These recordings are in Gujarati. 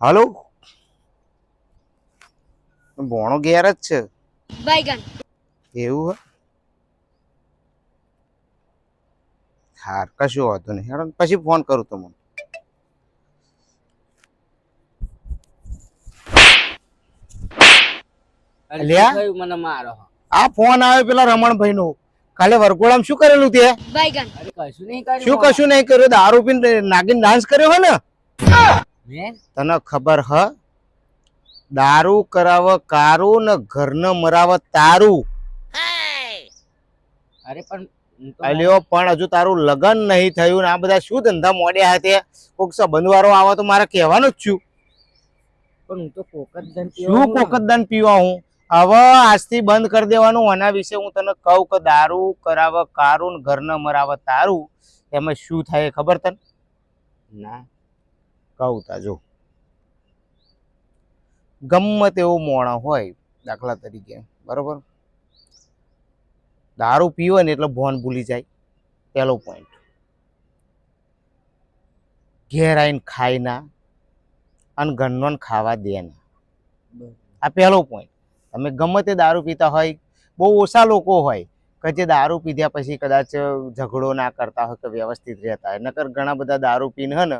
હાલો? ભોણો ઘેર જ છે. બાયગન. એવું હાર કશું વાંધો નહીં. હેડો પછી ફોન કરું તમને. આ ફોન આવ્યો પેલા રમણભાઈ નો કાલે વરઘોડામ શું કરેલું તે? શું કશું નહીં કર્યું? દારૂ પીને નાગીન ડાન્સ કર્યો હોય ને? તને ખબર હ? દારૂ કરાવ કારું ને ઘરને મરાવ તારું. અરે પણ અલ્યો પણ હજુ તારું લગન નહીં થયું ને આ બધા શું ધંધા મોડ્યા હાથે કોક સંબંધવારો આવે તો મારે કહેવાનું જ છું. પણ હું તો કોક જ ધન પીવો શું કોકતદાન પીવા હું? હવે આજથી બંધ કરી દેવાનું આના વિશે હું તને કહું કે દારૂ કરાવ કારું ને ન મરાવ તારું. એમાં શું થાય ખબર તને? ના. કહું જો. ગમે તેવો મોણા હોય દાખલા તરીકે, બરોબર? દારૂ પીવે ને એટલે ભોન ભૂલી જાય, પહેલો પોઈન્ટ ઘેર આવીને ખાઈ ના અને ઘરનો ખાવા દે ના. આ પહેલો પોઈન્ટ તમે ગમે તે દારૂ પીતા હોય, બહુ ઓછા લોકો હોય, કે જે દારૂ પીધ્યા પછી કદાચ ઝઘડો ના કરતા હોય કે વ્યવસ્થિત રહેતા હોય, નકર ઘણા બધા દારૂ પીને હે ને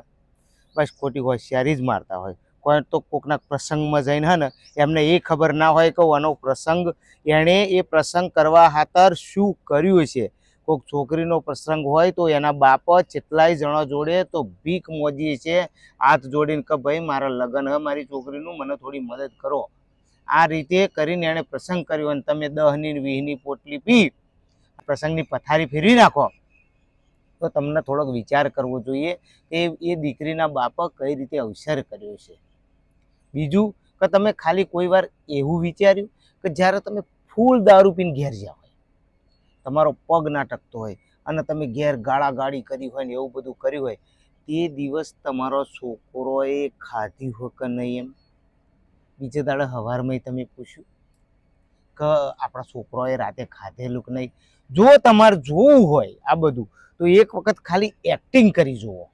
બસ ખોટી હોશિયારી જ મારતા હોય. કોઈ તો કોકના પ્રસંગમાં જઈને હે ને, એમને એ ખબર ના હોય કે આનો પ્રસંગ, એણે એ પ્રસંગ કરવા ખાતર શું કર્યું છે. કોઈક છોકરીનો પ્રસંગ હોય તો એના બાપ જેટલાય જણો જોડે તો ભીખ મોજી છે, હાથ જોડીને કે ભાઈ, મારા લગ્ન હે, મારી છોકરીનું, મને થોડી મદદ કરો. આ રીતે કરીને એણે પ્રસંગ કર્યો અને તમે દહની વીહની પોટલી પી. પ્રસંગની પથારી ફેરવી નાખો. તો તમને થોડોક વિચાર કરવો જોઈએ કે એ દીકરીના બાપા કઈ રીતે અવસર કર્યો છે. બીજું કે તમે ખાલી કોઈ એવું વિચાર્યું કે જ્યારે તમે ફૂલ દારૂ પીને ઘેર હોય, તમારો પગ ના ટકતો હોય અને તમે ઘેર ગાળા ગાળી કરી હોય ને એવું બધું કર્યું હોય, તે દિવસ તમારો છોકરોએ ખાધી હોય કે નહીં એમ? બીજે દાડે હવારમાં તમે પૂછ્યું કે આપણા છોકરોએ રાતે ખાધેલું કે નહીં? જો તમારે જોવું હોય આ બધું તો એક વખત ખાલી એક્ટિંગ કરી જુઓ.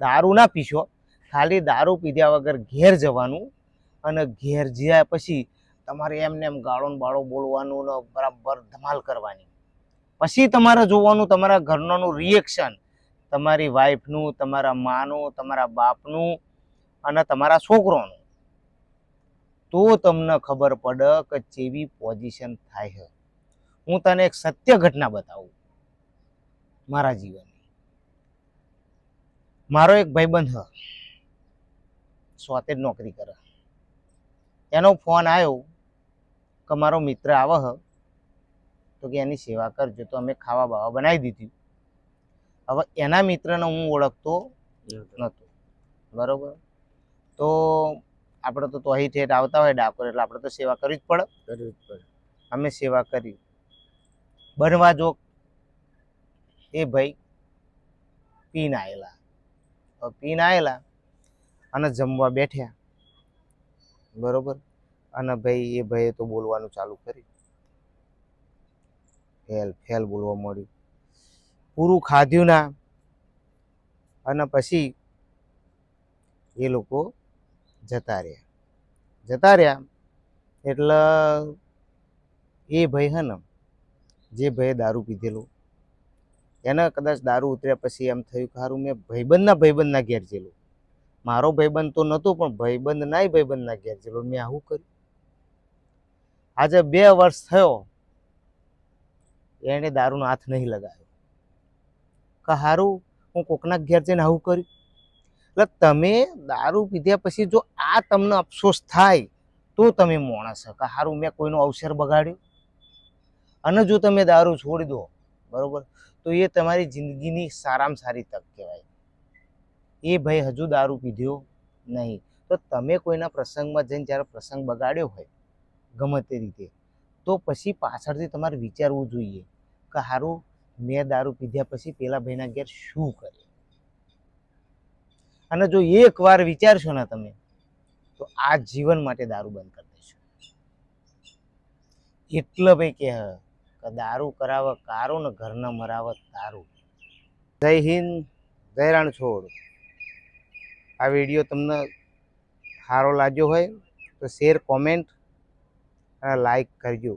દારૂ ના પીશો, ખાલી દારૂ પીધા વગર ઘેર જવાનું અને ઘેર જ્યાં પછી તમારે એમને એમ ગાળોન બાળો બોલવાનું ને બરાબર ધમાલ કરવાની. પછી તમારે જોવાનું તમારા ઘરનાનું રિએક્શન તમારી વાઈફનું તમારા માનું, તમારા બાપનું અને તમારા છોકરોનું. તો તમને ખબર પડે કે જેવી પોઝિશન થાય છે. હું તને એક સત્ય ઘટના બતાવું. મારા જીવનની મારો એક ભાઈબંધ હ. સ્વાતે જ નોકરી કરે. એનો ફોન આવ્યો કે મારો મિત્ર આવે હ. તો કે એની સેવા કરજો. તો અમે ખાવા બાવા બનાવી દીધી. હવે એના મિત્રને હું ઓળખતો નહોતો. બરોબર? તો આપણે તો તોહી ઠેઠ આવતા હોય ડાકોર એટલે આપણે તો સેવા કરવી જ પડે. કરવી જ પડે. અમે સેવા કરી. બનવા જો એ ભાઈ પીને આવેલા પીને આવેલા અને જમવા બેઠ્યા. બરોબર? અને ભાઈ એ ભાઈએ તો બોલવાનું ચાલુ કર્યું. ફેલ ફેલ બોલવા મળ્યું પૂરું ખાધ્યું ના. અને પછી એ લોકો જતા રહ્યા. જતા રહ્યા એટલે એ ભાઈ હે ને, જે ભાઈએ દારૂ પીધેલું એને કદાચ દારૂ ઉતર્યા પછી એમ થયું કે સારું મેં ભાઈબંધના ભાઈબંધના ઘેર જેલું. મારો ભાઈબંધ તો નહોતો, પણ ભાઈબંધ નાય ભાઈબંધના ઘેર જેલો. મેં આવું કર્યું. આજે બે વર્ષ થયો એણે દારૂનો હાથ નહીં લગાવ્યો કે હારું, હું કોકના ઘેર જઈને આવું કર્યું? એટલે તમે દારૂ પીધ્યા પછી જો આ તમને અફસોસ થાય, તો તમે માણસ કે હારું, મેં કોઈનો અવસર બગાડ્યો? અને જો તમે દારૂ છોડી દો, બરોબર? તો એ તમારી જિંદગીની સારામાં સારી તક કહેવાય. એ ભાઈ હજુ દારૂ પીધ્યો નહીં. તો તમે કોઈના પ્રસંગમાં જઈને જ્યારે પ્રસંગ બગાડ્યો હોય, ગમે તે રીતે, તો પછી પાછળથી તમારે વિચારવું જોઈએ કે સારું મેં દારૂ પીધ્યા પછી પેલા ભાઈના ઘેર શું કરે અને જો એકવાર વિચારશો ને તમે, તો આ જીવન માટે દારૂ બંધ કરી દેશો. એટલે ભાઈ કે દારૂ કરાવ, કારું ને ઘરને મરાવ, તારું. જય હિન્દ, જય રાણ છોડ આ વીડિયો તમને સારો લાગ્યો હોય તો શેર કોમેન્ટ લાઈક કરજો.